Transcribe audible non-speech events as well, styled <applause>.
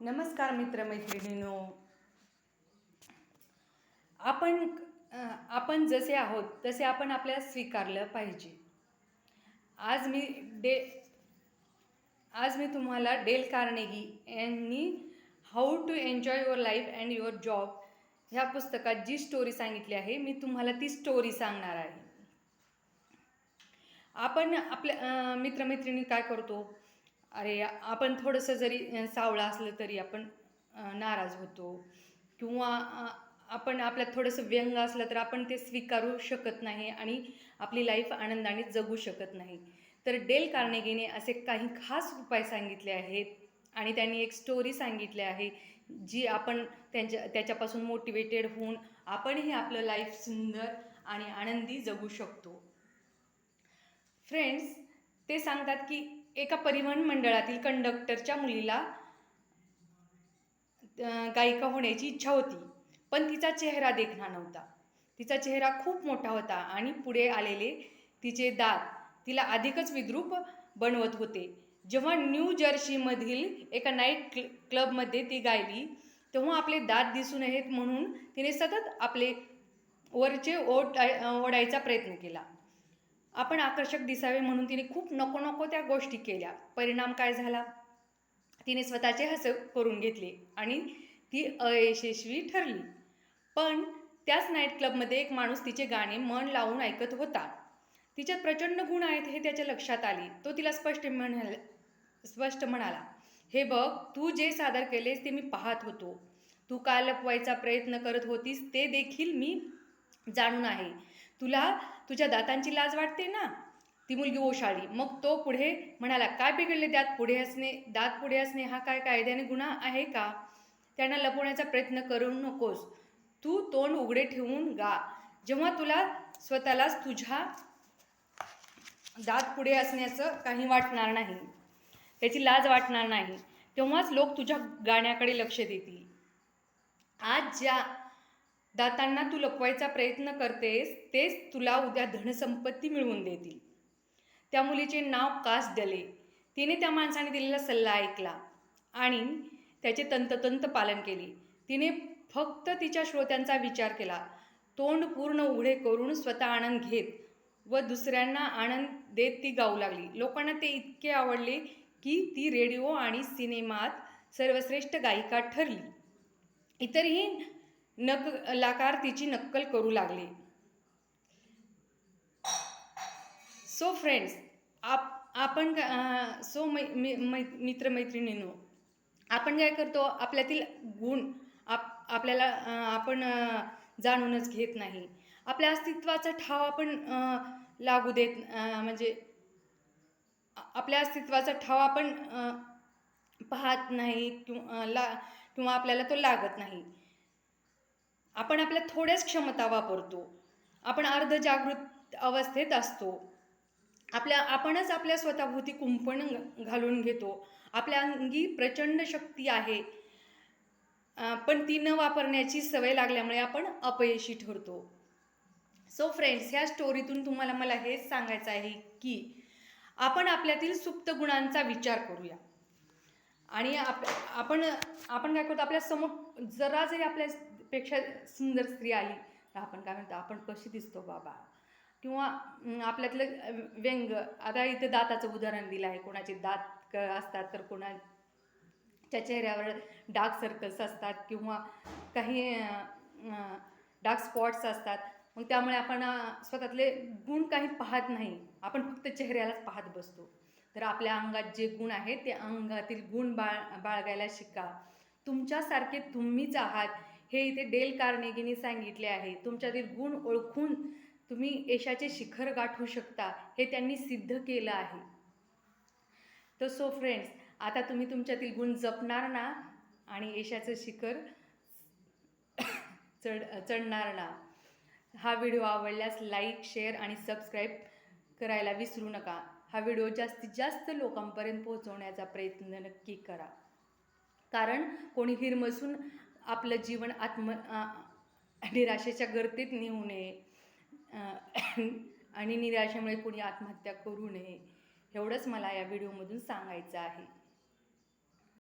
नमस्कार मित्रमैत्रिणींनो. आपण आपण जसे आहोत तसे आपण आपल्याला स्वीकारलं पाहिजे. आज मी डे आज मी तुम्हाला डेल कार्नेगी यांनी how to enjoy your life and your job ह्या पुस्तकात जी स्टोरी सांगितली आहे मी तुम्हाला ती स्टोरी सांगणार आहे. आपण आपल्या मित्रमैत्रिणी काय करतो? अरे आपण थोडंसं जरी सावळं असलं तरी आपण नाराज होतो. किंवा आपण आपल्यात थोडंसं व्यंग असलं तर आपण ते स्वीकारू शकत नाही आणि आपली लाईफ आनंदाने जगू शकत नाही. तर डेल कार्नेगीने असे काही खास उपाय सांगितले आहेत आणि त्यांनी एक स्टोरी सांगितली आहे जी आपण त्यांच्या त्याच्यापासून मोटिवेटेड होऊन आपणही आपलं लाईफ सुंदर आणि आनंदी जगू शकतो. फ्रेंड्स ते सांगतात की एका परिवहन मंडळातील कंडक्टरच्या मुलीला गायिका होण्याची इच्छा होती पण तिचा चेहरा देखणा नव्हता. तिचा चेहरा खूप मोठा होता आणि पुढे आलेले तिचे दात तिला अधिकच विद्रूप बनवत होते. जेव्हा न्यू जर्सीमधील एका नाईट क्ल क्लबमध्ये ती गायली तेव्हा आपले दात दिसू नयेत म्हणून तिने सतत आपले वरचे ओट ओढायचा प्रयत्न केला. आपण आकर्षक दिसावे म्हणून तिने खूप नको नको त्या गोष्टी केल्या. परिणाम काय झाला? तिने स्वतःचे हसव करून घेतले आणि ती अयशस्वी ठरली. पण त्याच नाईट क्लबमध्ये एक माणूस तिचे गाणे मन लावून ऐकत होता. तिच्यात प्रचंड गुण आहेत हे त्याच्या लक्षात आले. तो तिला स्पष्ट म्हणाला स्पष्ट म्हणाला हे बघ तू जे सादर केलेस ते मी पाहत होतो. तू का लपवायचा प्रयत्न करत होतीस ते देखील मी जाणून आहे. तुला तुझ्या दातांची लाज वाटते ना? ती मुलगी ओशाळी. मग तो पुढे म्हणाला काय बिघडले दात? पुढे असणे दात पुढे असणे हा काय कायद्याने गुन्हा आहे का? त्यांना लपवण्याचा प्रयत्न करू नकोस. तू तोंड उघडे ठेवून गा. जेव्हा तुला स्वतःलाच तुझ्या दात पुढे असण्याचं काही वाटणार नाही त्याची लाज वाटणार नाही तेव्हाच लोक तुझ्या गाण्याकडे लक्ष देतील. आज ज्या दातांना तू लपवायचा प्रयत्न करतेस तेच तुला उद्या धनसंपत्ती मिळवून देतील. त्या मुलीचे नाव कास डले? तिने त्या माणसाने दिलेला सल्ला ऐकला आणि त्याचे तंततंत पालन केले. तिने फक्त तिच्या श्रोत्यांचा विचार केला. तोंड पूर्ण उघडे करून स्वतः आनंद घेत व दुसऱ्यांना आनंद देत ती गाऊ लागली. लोकांना ते इतके आवडले की ती रेडिओ आणि सिनेमात सर्वश्रेष्ठ गायिका ठरली. इतरही नक लाकार तिची नक्कल करू लागले. सो फ्रेंड्स आप आपण सो मै मी मै मित्रमैत्रिणींनो आपण काय करतो आपल्यातील गुण आप आपल्याला आपण जाणूनच घेत नाही. आपल्या अस्तित्वाचा ठाव आपण लागू देत म्हणजे आपल्या अस्तित्वाचा ठाव आपण पाहत नाही किंवा ला किंवा आपल्याला तो लागत नाही. आपण आपल्या थोड्याच क्षमता वापरतो. आपण अर्धजागृत अवस्थेत असतो. आपल्या आपणच आपल्या स्वतःभोवती कुंपण घालून घेतो. आपल्या अंगी प्रचंड शक्ती आहे. पण ती न वापरण्याची सवय लागल्यामुळे आपण अपयशी ठरतो. सो फ्रेंड्स ह्या स्टोरीतून तुम्हाला मला हेच सांगायचं आहे की आपण आपल्यातील सुप्त गुणांचा विचार करूया. आणि आप आपण आपण काय करतो आपल्यासमोर जरा जरी आपल्यापेक्षा सुंदर स्त्री आली तर आपण काय म्हणतो आपण कशी दिसतो बाबा? किंवा आपल्यातलं व्यंग आता इथे दाताचं उदाहरण दिलं आहे कोणाचे दात क असतात तर कोणाच्या चेहऱ्यावर डार्क सर्कल्स असतात किंवा काही डार्क स्पॉट्स असतात मग त्यामुळे आपण स्वतःतले गुण काही पाहत नाही आपण फक्त चेहऱ्यालाच पाहत बसतो. तर आपल्या अंगात जे गुण आहेत ते अंगातील गुण बाळ बाळगायला शिका. तुमच्यासारखे तुम्हीच आहात हे इथे डेल कार्नेगीने सांगितले आहे. तुमच्यातील गुण ओळखून तुम्ही यशाचे शिखर गाठू शकता हे त्यांनी सिद्ध केलं आहे. तर सो फ्रेंड्स आता तुम्ही तुमच्यातील गुण जपणार ना आणि यशाचं शिखर <coughs> चढ चढणार ना. हा व्हिडिओ आवडल्यास लाईक शेअर आणि सबस्क्राईब करायला विसरू नका. हा व्हिडिओ जास्तीत जास्त लोकांपर्यंत पोहोचवण्याचा प्रयत्न नक्की करा. कारण कोणी हिरमसून आपलं जीवन आत्म निराशेच्या गर्दीत नेऊ नये आणि निराशेमुळे कोणी आत्महत्या करू नये एवढंच मला या व्हिडिओमधून सांगायचं आहे.